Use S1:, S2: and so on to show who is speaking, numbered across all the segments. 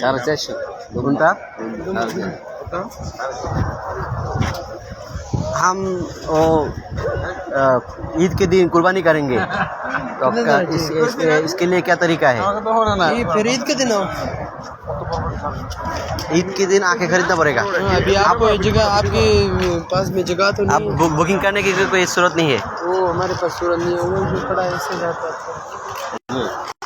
S1: चार चारशे
S2: दोघुंटा हम ओ, ईद के दिन कुर्बानी करेंगे। तो आपका इस, इस, इसके लिए क्या तरीका है?
S1: फिर ईद के दिन
S2: ईद के दिन आके खरीदना पड़ेगा।
S1: हाँ, अभी आप जगह आपके पास में जगह तो नहीं
S2: आप बुकिंग करने की कोई सूरत नहीं है।
S1: वो हमारे पास सूरत नहीं है वो जो पड़ा है।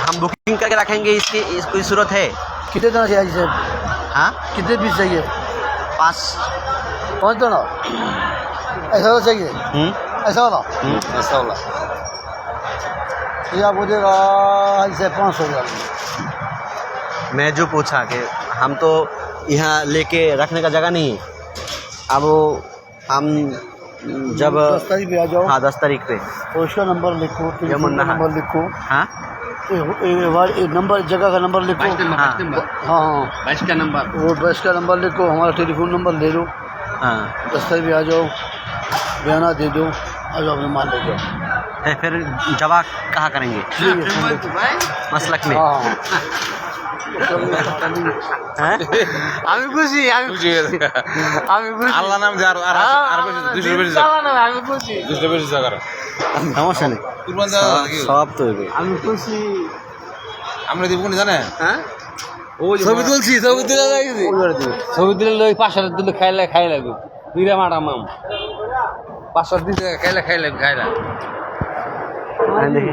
S2: हम बुकिंग करके रखेंगे इसकी इस कोई ज़रूरत है?
S1: कितने दाना चाहिए सर
S2: हाँ?
S1: कितने पीस चाहिए?
S2: पाँच।
S1: पाँच दाना ऐसा वाला चाहिए?
S2: हम्म,
S1: ऐसा वाला?
S2: हम्म।
S1: ऐसा वाला। ये आप हो ऐसे पाँच सौ
S2: मैं जो पूछा कि हम तो यहाँ लेके रखने का जगह नहीं है। अब हम जब
S1: दस तारीख पे आ जाओ।
S2: हाँ दस तारीख पे।
S1: और उसका नंबर लिखो नंबर लिखो।
S2: हाँ?
S1: नंबर जगह का नंबर लिखो।
S2: हाँ
S1: हाँ हाँ।
S3: बस का नंबर।
S1: वो बस का नंबर लिखो हमारा टेलीफोन नंबर ले लो। दस्तर भी आ जाओ बयाना दे दो आ जाओ अपने माल ले जाओ।
S2: है, फिर जवाब कहाँ करेंगे? मसलक में।
S1: हाँ।
S2: हैं?
S1: আমি খুশি আমি খুশি আমি খুশি।
S3: আল্লাহ নাম দিয়ে আরও আরও আরও বেশি দুশো বেশি
S1: আমি খুশি।
S3: দুশো বেশি আরও
S2: সমস্যা নেই। সব-
S3: নাকি?
S2: সব তো।
S1: আমি খুশি।
S3: আমরা দিব কোন জানে
S1: হ্যাঁ?
S3: ছবি তুলছি ছবি তুলে লাগছি
S1: ছবি দিলে লোক পাঁচশো দিলে খাইলে খাই লাগবে। দুইটা মাটা মাম।
S3: পাঁচশো দিতে খাইলে খাইলে খাইলা
S2: হ্যাঁ, দেখি।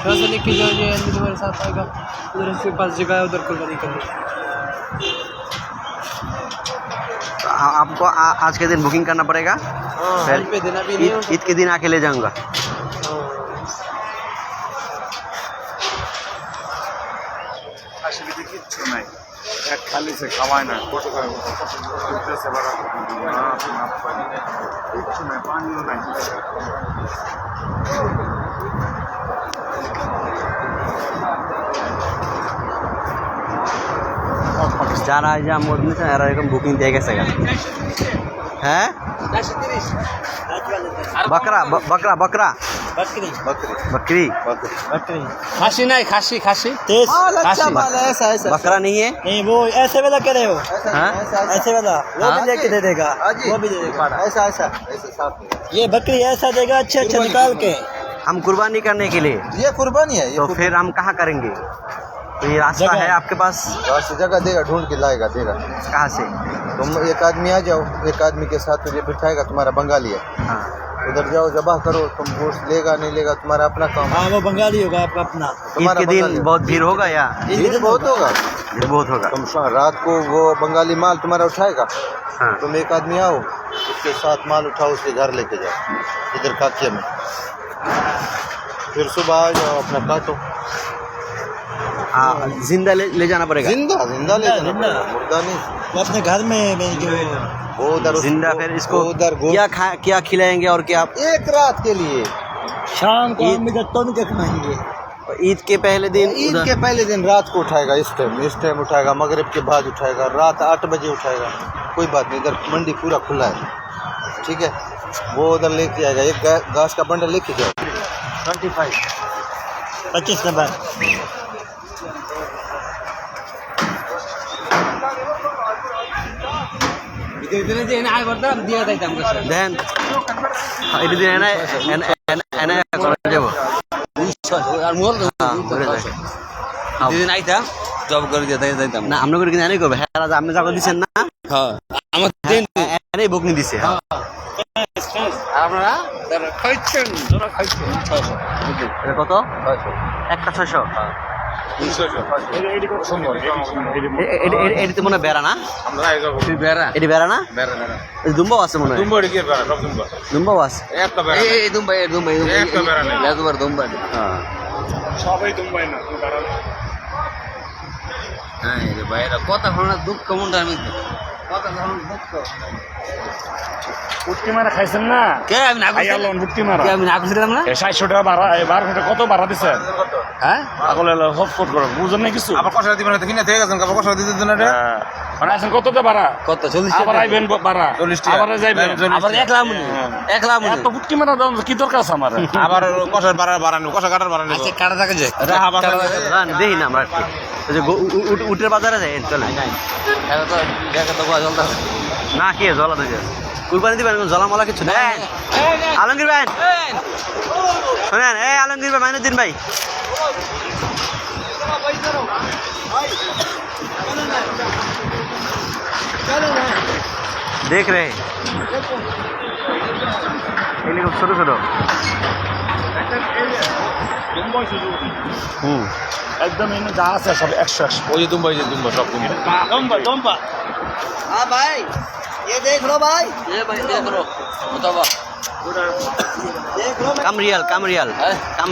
S1: यहाँ से लेके जाओ जो है तुम्हारे साथ आएगा। उधर उसके पास जगह है उधर कुलवानी कर
S2: तो आपको आ, आज के दिन बुकिंग करना पड़ेगा।
S1: हाँ,
S2: फिर ईद के दिन आके ले जाऊँगा।
S4: खाली से खावाए फ़ोटो से बड़ा पानी
S2: যারা এই যে আমার নিয়েছেন এরা এরকম বুকিং দিয়ে গেছে গা। হ্যাঁ बकरा ब- बकरा बकरा बकरी
S1: खासी नहीं खासी खासी
S2: खासी बकरा नहीं है
S1: नहीं वो ऐसे वाला कह रहे हो
S2: हाँ?
S1: ऐसे वाला वो
S2: हाँ?
S1: भी लेके दे देगा वो भी दे देगा
S2: ऐसा ऐसा
S1: ये बकरी ऐसा देगा अच्छा अच्छा निकाल के
S2: हम कुर्बानी करने के लिए
S5: ये कुर्बानी है ये
S2: तो फिर हम कहाँ करेंगे तो ये रास्ता है आपके पास?
S5: से जगह देगा ढूंढ के लाएगा देगा।
S2: कहाँ से?
S5: तुम एक आदमी आ जाओ एक आदमी के साथ तुझे बिठाएगा तुम्हारा बंगाली है।
S2: हाँ।
S5: उधर जाओ जबा करो तुम गोश्त लेगा नहीं लेगा तुम्हारा अपना काम हाँ।
S1: वो बंगाली होगा आपका अपना।
S2: ईद
S5: तुम्हारा
S2: के दिन बहुत भीड़ होगा या?
S5: भीड़ बहुत होगा।
S2: भीड़ बहुत होगा।
S5: तुम रात को वो बंगाली माल तुम्हारा उठाएगा।
S2: हाँ।
S5: तुम एक आदमी आओ उसके साथ माल उठाओ उसके घर लेके जाओ इधर काकिया में। फिर सुबह आ जाओ अपना काटो
S2: हाँ ज़िंदा ले, ले जाना पड़ेगा।
S5: ज़िंदा ज़िंदा ले जाना पड़ेगा, मुर्दा नहीं।
S1: वो अपने घर में में जो
S5: वो उधर
S2: ज़िंदा फिर इसको
S5: उधर
S2: क्या खा क्या खिलाएँगे और क्या?
S5: एक रात के लिए।
S1: शाम को
S2: ईद-
S1: हम इधर तो नहीं खाएँगे।
S2: ईद के पहले दिन
S5: ईद के पहले दिन रात को उठाएगा इस टाइम इस टाइम उठाएगा मगरब के बाद उठाएगा रात आठ बजे उठाएगा। कोई बात नहीं इधर मंडी पूरा खुला है। ठीक है? वो उधर लेके आएगा एक घास का बंडल लेके जाओ ट्वेंटी फाइव
S1: पच्चीस नंबर।
S2: দেন। এটা দিন এনে এনে করে দেব।
S1: আর মোর
S2: হ্যাঁ, ঘুরে যায়।
S1: দিদিন আইতা? জব করে দিয়ে তাই যাইতাম
S2: না আমরা করে কিনে করবে। হ্যাঁ রাজা আপনি যাকে দিচ্ছেন না?
S1: হ্যাঁ। আমার দিন।
S2: হ্যাঁ বকনি দিছে। হ্যাঁ।
S1: আপনারা? খাইছেন তোরা ছয়শো।
S2: কত? একটা ছয়শো। এটি মনে বেড়া না?
S1: বেড়া
S2: এটি বেড়া না? দুম্বাও আছে মনে হয়। দুম্বাও আছে। হ্যাঁ,
S1: দুঃখ আমি
S6: মারা খাইছেন না?
S1: কে আমি না
S6: বুটকি মারা।
S1: আমি
S6: কত ভাড়া দিছে
S1: হ্যাঁ?
S6: পাগল এলো হটফট করে বুঝেন না কিছু?
S4: আবার কষা দিবেন না কিনে থেকে গেছেন আবার কষা দিতে দিন এটা।
S6: মানে আছেন কতটা ভাড়া?
S1: কত চল্লিশ
S6: আবার আইবেন ব-
S4: চল্লিশ
S6: আবার যাইবেন।
S1: আবার এক লাখ এক লাখ
S6: এত পুটকি মারা দাম কি দরকার আছে আমার?
S4: আবার কষার বাড়া বাড়ানো কষা কাটার বাড়ানো
S1: আচ্ছা কাটা থাকে যে
S4: রাহা বাসা
S2: না, দেখি আমরা। যে উটের বাজারে যাই চলে না কি জলা কুরবানি দিবেন জলা মলা কিছু? দেন আলমগীর ভাই। শোনেন এই আলমগীর ভাই মাইনুদ্দিন ভাই। देख रहे हैं এগুলি খুব ছোট ছোট হুম
S6: একদম এনে যা আছে সব একশো একশো
S4: ওই যে দুম্বা ওই যে দুম্বা সব দুম্বা
S2: हाँ भाई ये देख लो भाई
S1: ये भाई देख लो बताओ
S2: कम रियल कम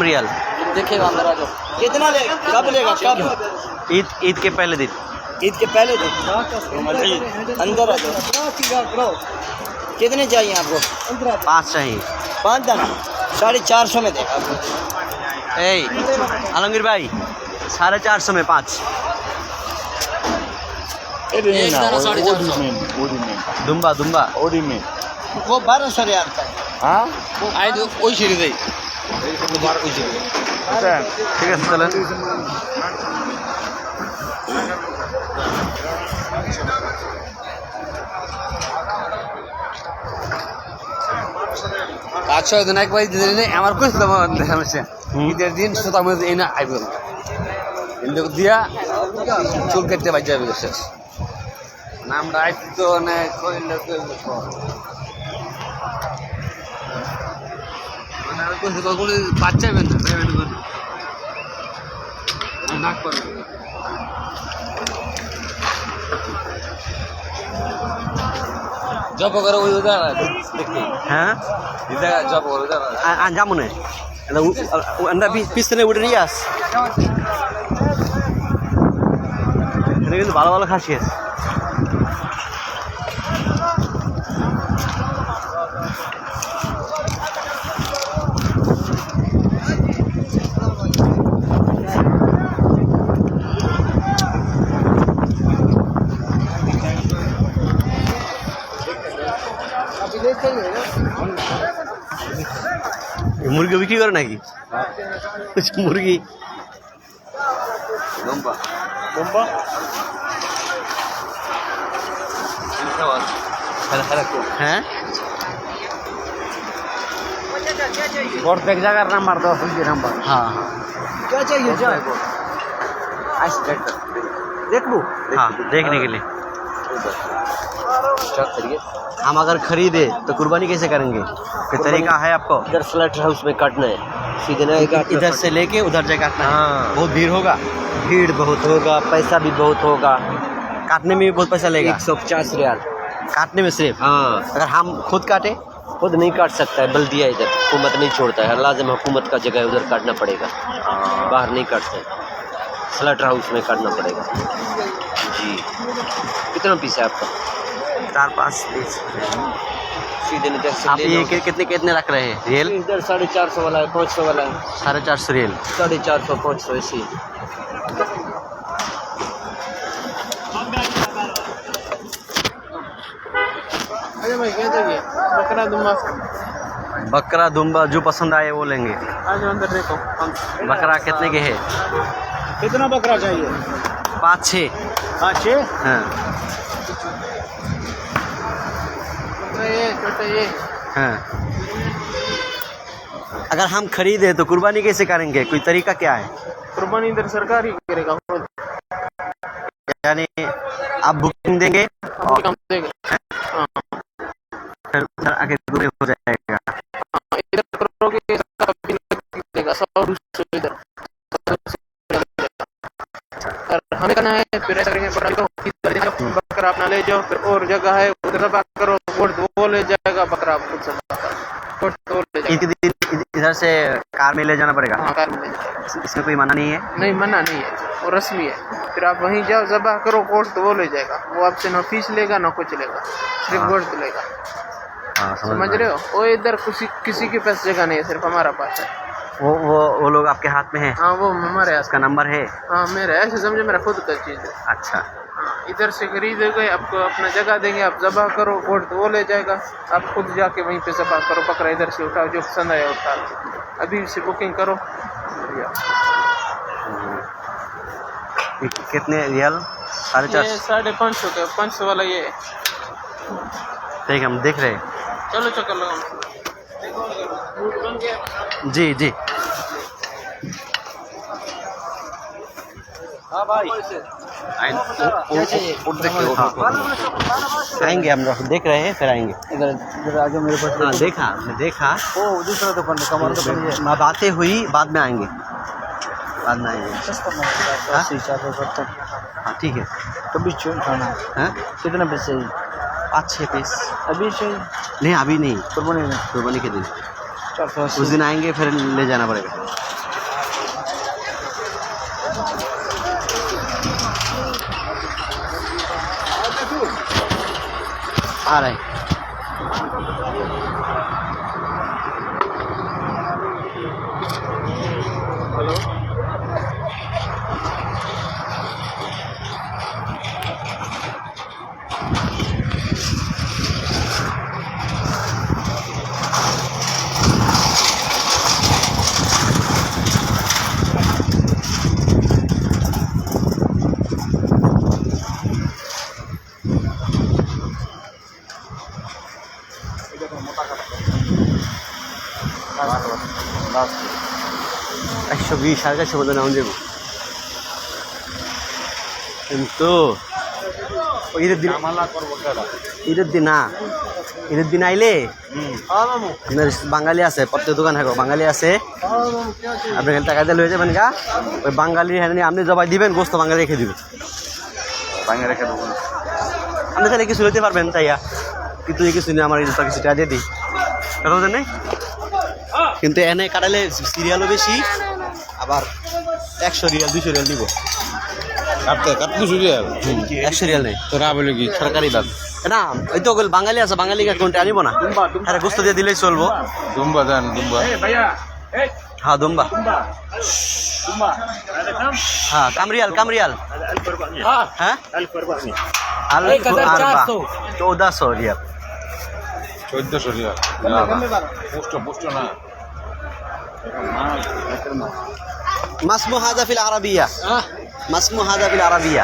S2: रियल
S1: है? देखेगा अंदर आज
S2: कितना लेगा? कब लेगा? कब? ईद ईद के पहले दिन। ईद के पहले दिन? अंदर आ जाओ। कितने चाहिए आपको? पाँच चाहिए। पाँच दाना? साढ़े चार सौ में देगा। आपको आलमगीर भाई साढ़े चार सौ में पाँच। दुम्बा दुम्बा। वो बारह सौ यार हाँ।
S6: आए
S1: आई वही सीरीज़ है
S6: আচ্ছা
S2: ঠিক আছে চলেন।
S1: আচ্ছা দিন আমার দেখা হচ্ছে ঈদের দিন শুধু আমি এই না আইব কিন্তু দিয়া চুল কেটে বাজে যাবে শেষ। নামটা আইছি তো অনেক তখন বাচ্চা বেন নাক পারবে জব করো ওই
S2: হ্যাঁ?
S1: জব করো
S2: যাব না। পিছনে উঠে নিয়ে আস। ভালো ভালো খাসি আছে। মুরগি বিক্রি করে নাকি মুরগি
S1: লম্বা
S6: বোম্বা
S2: হ্যাঁ
S1: প্রত্যেক জায়গার নাম্বার দেওয়া হয়েছে নাম্বার
S2: हाँ
S1: দেখবো
S2: हाँ देखने के लिए हम अगर खरीदे तो कुर्बानी कैसे करेंगे? कोई तरीका है आपको।
S7: इधर फ्लैट हाउस में काटना है। सीधे
S2: इधर से लेके उधर जाके काटना है।
S7: हाँ।
S2: बहुत भीड़ होगा।
S7: भीड़ बहुत होगा पैसा भी बहुत होगा।
S2: काटने में भी बहुत पैसा लेगा।
S7: एक सौ पचास रियाल।
S2: काटने में सिर्फ़?
S7: हाँ।
S2: अगर हम खुद काटे?
S7: खुद नहीं काट सकता है बल्दिया इधर। हुकूमत नहीं छोड़ता है। लाजम हुकूमत का जगह उधर काटना पड़ेगा। बाहर नहीं काटते। फ्लैट हाउस में काटना पड़ेगा। जी। कितना पीस है आपका?
S2: चार पाँच पीस
S7: सीधे
S2: आप ये कि- कितने कितने रख रहे हैं? रियल
S7: इधर साढ़े चार सौ वाला है पाँच सौ वाला है।
S2: साढ़े चार सौ रियल
S7: साढ़े चार सौ पाँच सौ ऐसी
S1: बकरा दुम्बा।
S2: बकरा दुम्बा जो पसंद आए वो लेंगे।
S1: आज अंदर देखो। हम
S2: बकरा कितने के है?
S6: कितना बकरा चाहिए?
S2: पाँच छः।
S6: हाँ छः?
S2: हाँ
S1: ये छोटे ये
S2: हाँ। अगर हम खरीदे तो कुर्बानी कैसे करेंगे? कोई तरीका क्या है?
S6: कुर्बानी इधर सरकार ही करेगा।
S2: यानी आप बुकिंग देंगे और
S6: देंगे।
S2: फिर उधर आके हो जाएगा।
S6: हाँ, इधर करोगे इधर। हमें करना है फिर ऐसा करेंगे बकरा बकरा अपना ले जाओ फिर और जगह है उधर दबा करो वोट वो ले जाएगा बकरा आप खुद से दबा करो वोट वो ले जाएगा
S2: एक दिन इधर से कार में ले जाना पड़ेगा।
S6: हाँ कार में। ले
S2: इसमें कोई मना नहीं है?
S6: नहीं मना नहीं है। वो रस्मी है। फिर आप वहीं जाओ जबा करो कोर्ट तो वो ले जाएगा। वो आपसे ना फ़ीस लेगा ना कुछ लेगा। सिर्फ़
S2: हाँ।
S6: गोश्त लेगा।
S2: हाँ
S6: समझ रहे हो? वो इधर किसी किसी के पास जगह नहीं है सिर्फ़ हमारा पास है।
S2: वो वो वो लोग आपके हाथ में है?
S6: हाँ वो हमारे
S2: उसका नंबर है?
S6: हाँ मेरा ऐसे समझो मेरा खुद का चीज़ है।
S2: अच्छा।
S6: हाँ इधर से खरीद गए आपको अपना जगह देंगे आप जबा करो गोश्त वो ले जाएगा। आप खुद जाके वहीं पे जबा करो बकरा इधर से उठाओ जो पसंद आया उठा अभी से बुकिंग करो।
S2: कितने रियल साढ़े चार
S6: साढ़े पाँच सौ का पाँच सौ वाला ये।
S2: ठीक है हम देख रहे हैं।
S6: चलो चक्कर लगाओ
S2: जी जी। आएँगे हम लोग देख रहे हैं फिर आएँगे।
S5: इधर इधर आगे मेरे पास।
S2: हाँ देखा देखा।
S5: ओ दूसरा दुकान में कमर दुकान
S2: बातें हुई बाद में आएँगे। बाद में आएँगे।
S5: है?
S2: हाँ ठीक है।
S5: कभी चून खाना। है?
S2: हाँ
S5: कितने पैसे?
S2: पाँच छः पीस
S5: अभी से
S2: नहीं अभी नहीं।
S5: कुर्बानी में।
S2: कुर्बानी के दिन। उस दिन आएँगे फिर ले जाना पड़ेगा। আড়াই একশো বিশ সাড়ে চারশো মতো নাম দেবো কিন্তু ঈদের দিন ঈদের দিন না ঈদের দিন আইলে আপনার বাঙালি আছে প্রত্যেক দোকান থাকো বাঙালি আছে। আপনি খালি টাকা দিয়ে লয়ে যাবেন গা। ওই বাঙালি হ্যাঁ আপনি জবাই দিবেন গোস্ত বাঙালি রেখে দিবেন।
S4: ভাঙে রেখে দেবো।
S2: আপনি তাহলে কিছু লইতে পারবেন তাইয়া। কিন্তু এই কিছু নিয়ে আমার ঈদের কিছু টাকা দিয়ে দিই। কথা নাই? কিন্তু এনে কাটালে সিরিয়ালও বেশি। আবার একশো রিয়াল দুশো রিয়াল দিব।
S3: কাটতে কাটতে
S2: একশো রিয়াল নেই।
S3: তোরা বলে কি?
S2: সরকারি ভাব না ওই তো বাঙালি আছে বাঙালি কোনটা আনিব না? আরে গোস্ত দিয়ে দিলেই চলবো।
S3: দুম্বা দেন দুম্বা।
S2: হ্যাঁ দুম্বা। হ্যাঁ কামরিয়াল কামরিয়াল। হ্যাঁ। চৌদহ সौ রিয়াল।
S3: চোদ্দশো রিয়াল। পুষ্ট পুষ্ট না
S2: মাসমু হাজা ফিল আরাবিয়া মাসমু হাজা ফিল আরাবিয়া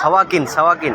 S2: সাওয়াকিন সাওয়াকিন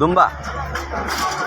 S2: দুম্বা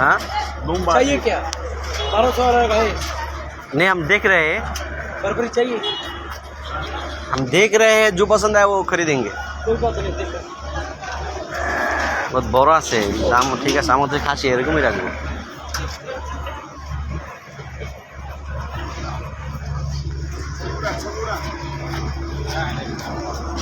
S2: हाँ
S6: चाहिए क्या बारह सौ वाला है
S2: नहीं हम देख रहे हैं
S6: बर्बरी चाहिए
S2: हम देख रहे हैं जो पसंद आए वो खरीदेंगे
S6: कोई बात नहीं देखो
S2: বহুত বড় আছে দাম ঠিক আছে আমাদের খাসি এরকমই রাখবো time.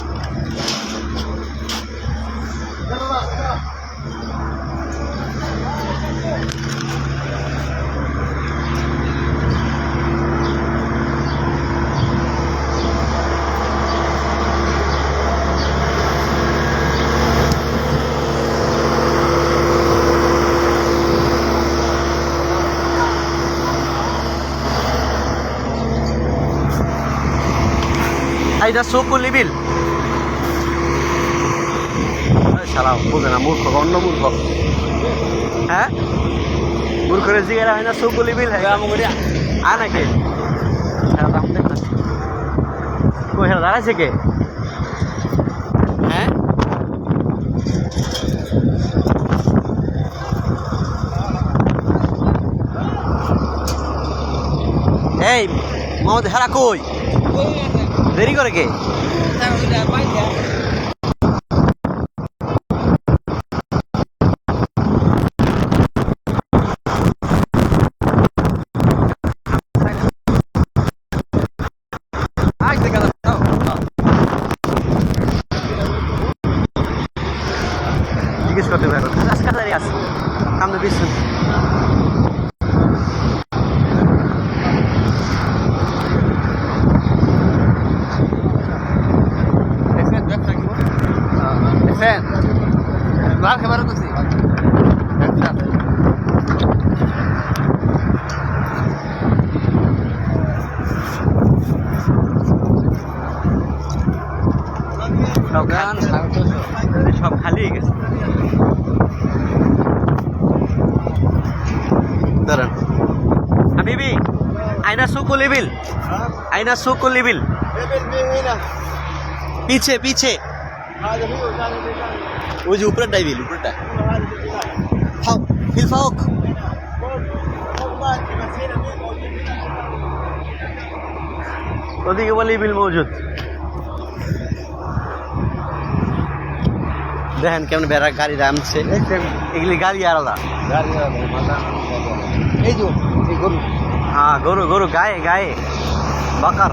S2: এইটা চকুল ইবিল। শালা বোঝে না মূর্খ অন্য মূর্খ। হ্যাঁ? মূর্খরে জিগারা হয় না চকুল ইবিল হ্যাঁ। আ নাকি? হ্যাঁ দাম দেখ। হ্যাঁ দাঁড়াইছে কে? হ্যাঁ? এই মোহাম্মদ হেরা কই? দেরি করে কে জিজ্ঞেস করতে পারো আজকে দাঁড়িয়ে আছে সামনে পিছন
S1: দেখছেন ব্যবসা কি বলে? দেখছেন মার খাবার করছি ব্যবসা
S2: সব
S1: গান সাড়ে ছশো।
S2: সব খালি হয়ে গেছে দাঁড়ান হাবিবি আয়না সুকু লিবিল আয়না সুকু লিবিল पीछे पीछे वो जो ऊपर डाइविल ऊपर डाइ फाओ फिल फाओक ওদিকে বলি বিল মজুদ দেখেন কেমন বেড়া গাড়ি নামছে এগুলি গাড়ি আলাদা
S1: এই যে এই গরু
S2: হ্যাঁ গরু গরু, গায়ে গায়ে। বাকার।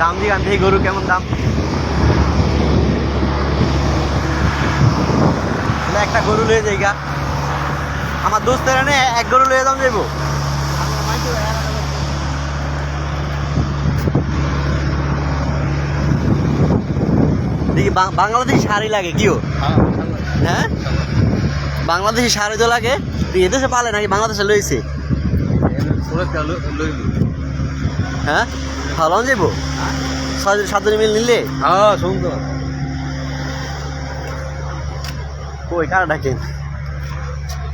S2: দাম দিয়ে আনতে গরু কেমন দাম? একটা গরু লয়ে যাই গা। আমার দোস্তের এনে এক গরু লয়ে দাম যাইব। দেখি বাংলাদেশি শাড়ি লাগে, কিও? হ্যাঁ। বাংলাদেশি শাড়ি তো লাগে। এদেশে পালে নাকি বাংলাদেশে লইছে? হ্যাঁ? ভালো যাইব? সাত দিন মিল নিলে?
S1: হ্যাঁ সুন্দর।
S2: কই কার ডাকেন?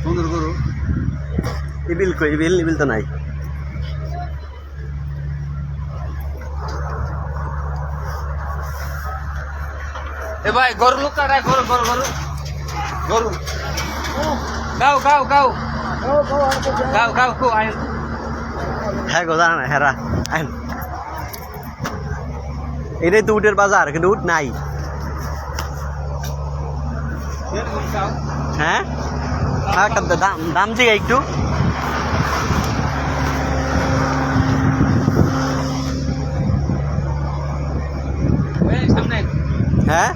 S1: সুন্দর গরু।
S2: ইবিল কই? ইবিল ইবিল তো নাই।
S1: এ ভাই গরু লোক কাটায় গরু গরু গরু। গরু গাও গাও গাও গাও গাও কো আয়
S2: হ্যাঁ গো জানা না হেরা আইন এটাই তো উটের বাজার কিন্তু উট নাই হ্যাঁ হ্যাঁ কত দাম দাম জিগা একটু
S1: এই সামনে
S2: হ্যাঁ